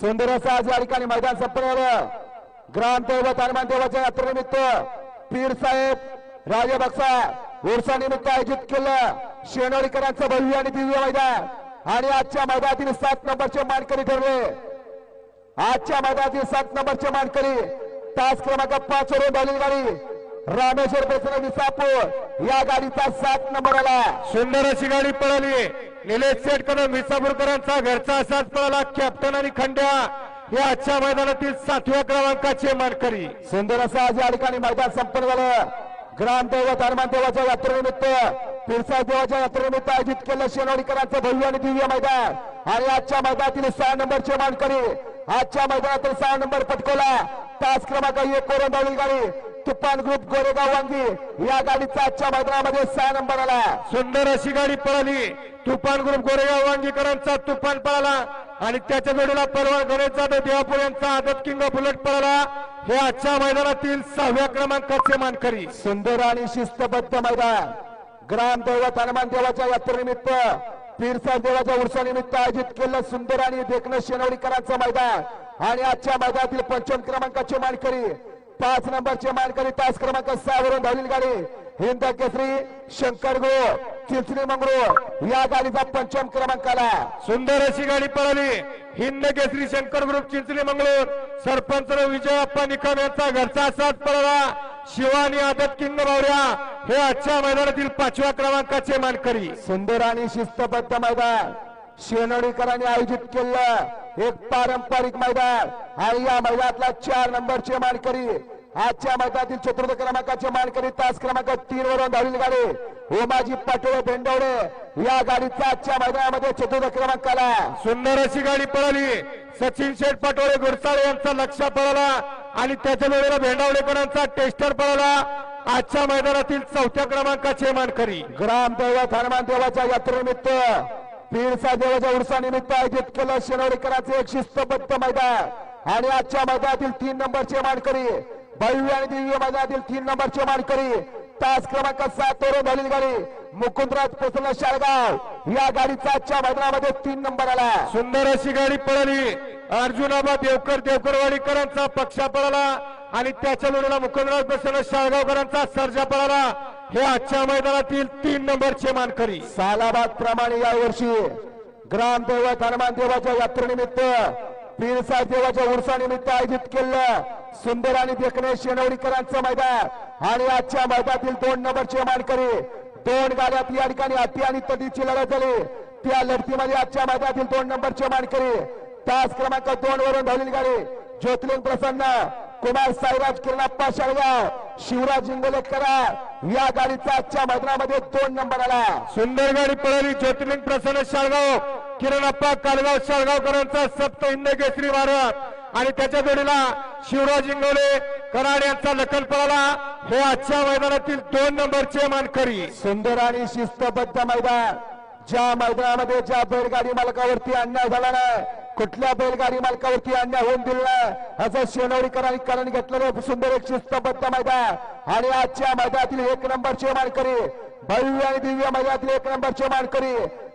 सुंदर असं आज या ठिकाणी मैदान संपन्न ग्रामदैवत हनुमान देवाच्या यात्रेनिमित्त पीर साहेब राजे बक्सा उर्सानिमित्त आयोजित केलं. शेनोळीकरांचं भव्य आणि दिव्य मैदान. आणि आजच्या मैदानातील सात नंबरचे मानकरी ठरले. आजच्या मैदानातील सात नंबरचे मानकरी तास क्रमांक पाच वरून धावलेली गाडी रामेश्वर प्रसन्न विसापूर या गाडीचा सात नंबर आला. सुंदर अशी गाडी पळाली. निलेश शेठ कदम विसापूरकरांचा घरचा असाच पळाला. कॅप्टन आणि खंड्या हे आजच्या मैदानातील सातव्या क्रमांकाचे मानकरी. सुंदर असं आज या ठिकाणी मैदान संपन्न झालं. ग्रामदैवत हनुमान देवाच्या यात्रेनिमित्त पिरसा देवाच्या यात्रेनिमित्त आयोजित केलं शेनवडीकरांचं भव्य आणि दिव्य मैदान. आणि आजच्या मैदानातील सहा नंबरचे मानकरी आजच्या मैदानातील सहा नंबर पटकोला तास क्रमांक एक धावली गाडी. तुफान ग्रुप गोरेगाव वांगी या गाडीचा आजच्या मैदानामध्ये सहा नंबर आला. सुंदर अशी गाडी पळाली. तुफान ग्रुप गोरेगाव वांगीकरांचा तुफान पळाला आणि त्याच्या जोडीला परवा गणेशचा देवापूर यांचा आदत किंग बुलेट पळाला. हे आजच्या मैदानातील सहाव्या क्रमांकाचे मानकरी. सुंदर आणि शिस्तबद्ध मैदान. ग्रामदैवत हनुमान देवाच्या यात्रेनिमित्त पीरसाहेब देवाच्या उर्सानिमित्त आयोजित केलं सुंदर आणि देखणं शेनवडीकरांचं मैदान. आणि आजच्या मैदानातील पंचम क्रमांकाचे मानकरी पाच नंबरचे मानकरी तास क्रमांक सहा वरून धावलेली गाडी. हिंद केसरी शंकर गो चिंचणी मंगरू या गाडीचा पंचम क्रमांक आला. सुंदर अशी गाडी पळाली. हिंद केसरी शंकर ग्रुप चिंचणी मंगळूर सरपंच विजयप्पा निकम यांचा घरचा साथ पळाला. शिवानी आदत किंग बावड्या हे आजच्या मैदानातील पाचव्या क्रमांकाचे मानकरी. सुंदर आणि शिस्तबद्ध मैदान. शेनोडीकरांनी आयोजित केलं. एक पारंपरिक मैदान. आणि या मैदानातला चार नंबरचे मानकरी आजच्या मैदानातील चतुर्थ क्रमांकाचे मानकरी तास क्रमांक तीन वरून धावलेली गाडी. ओमाजी पाटोळे भेंडवडे या गाडीचा आजच्या मैदानामध्ये चतुर्थ क्रमांक आला सुंदर अशी गाडी पळाली. सचिन शेठ पाटोळे गुरसाळे यांचा लक्ष पळाला. आणि त्याच्या वेळेला भेंडावडेकरांचा टेस्टर पळाला. आजच्या मैदानातील चौथ्या क्रमांकाचे मानकरी. ग्रामदैवत हनुमान देवाच्या यात्रेनिमित्त पीरसा देवाच्या उर्सानिमित्त आयोजित केलं शेनवडीकरांचे एक शिस्तबद्ध मैदान. आणि आजच्या मैदानातील तीन नंबरचे मानकरी भव्य आणि दिव्य मैदानातील तीन नंबरचे मानकरी तास क्रमांक सात वरून झालेली गाडी मुकुंदराज प्रसन्न शाळगाव या गाडीचा आजच्या मैदानामध्ये तीन नंबर आला. सुंदर अशी गाडी पळाली. अर्जुनाबा देवकर देवकरवाडीकरांचा पक्षा पळाला. आणि त्याच्या लोणीला मुकुंदराज प्रसन्न शाळगावकरांचा सर्जा पळाला. हे आजच्या मैदानातील तीन नंबरचे मानकरी. सालाबाद प्रमाणे यावर्षी ग्रामदैवत हनुमान देवाच्या यात्रेनिमित्त पीरसा देवाच्या उर्सानिमित्त आयोजित केलं सुंदर आणि देखणे शेनवडीकरांचं मैदान. आणि आजच्या मैदानातील दोन नंबरचे मानकरी दोन गाड्यात या ठिकाणी अति आणि तटीची लढत झाली. त्या लढतीमध्ये आजच्या मैदानातील दोन नंबरचे मानकरी तास क्रमांक दोन वरून धावलेली गाडी ज्योतिलिंग प्रसन्न कुमार साईराज किरणाप्पा शाळगाव शिवराज इंगोले करार या गाडीचा आजच्या मैदानामध्ये दोन नंबर आला. सुंदर गाडी पळाली ज्योतिर्लिंग प्रसन्न शाळगाव. किरणप्पा कालगाव शाळगावकरांचा सप्त हिंद केसरी भारत. आणि त्याच्या जोडीला शिवराज इंगोले कराड यांचा लखन पळाला. हे आजच्या मैदानातील दोन नंबरचे मानकरी. सुंदर आणि शिस्तबद्ध मैदान. ज्या मैदानामध्ये ज्या बैलगाडी मालकावरती अन्याय झाला नाही कुठल्या बैलगाडी मालकावरती अन्याय होऊन दिला असं शेनवडीकरांनी कारण घेतलेलं सुंदर एक शिस्तबद्ध मैदान. आणि आजच्या मैदानातील एक नंबरचे मानकरी भव्य आणि दिव्य मैदानातील एक नंबरचे मानकरी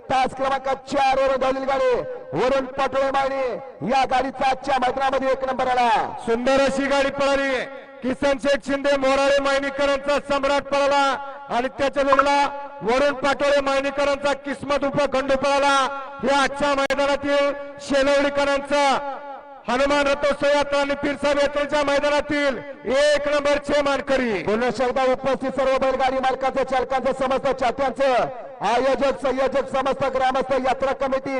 तास क्रमांक चार वरून धावलेली गाडी. वरून पटोळे मागणी या गाडीचा आजच्या मैदानामध्ये एक नंबर आला. सुंदर अशी गाडी पळाली. किसन शेठ शिंदे मोराळे मायनीकरांचा सम्राट पळाला. आणि त्याच्या जोडीला वरुण पाटोळे मायनीकरांचा किस्मत उप खंडू या हे आजच्या मैदानातील शेलवडीकरांचा हनुमान रथोत्सव यात्रा आणि फिरसाब यात्रेच्या मैदानातील एक नंबरचे मानकरी. पुन्हा एकदा उपस्थित सर्व बैलगाडी मालकांचं चालकांचं समस्त चात्यांचं आयोजक संयोजक समस्त ग्रामस्थ यात्रा कमिटी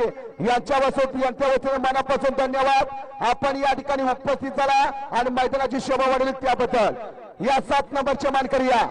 यांच्या वसत यांच्या वतीने मनापासून धन्यवाद. आपण या ठिकाणी उपस्थित झाला आणि मैदानाची शोभा वाढली त्याबद्दल. या सात नंबरचे मानकरी या.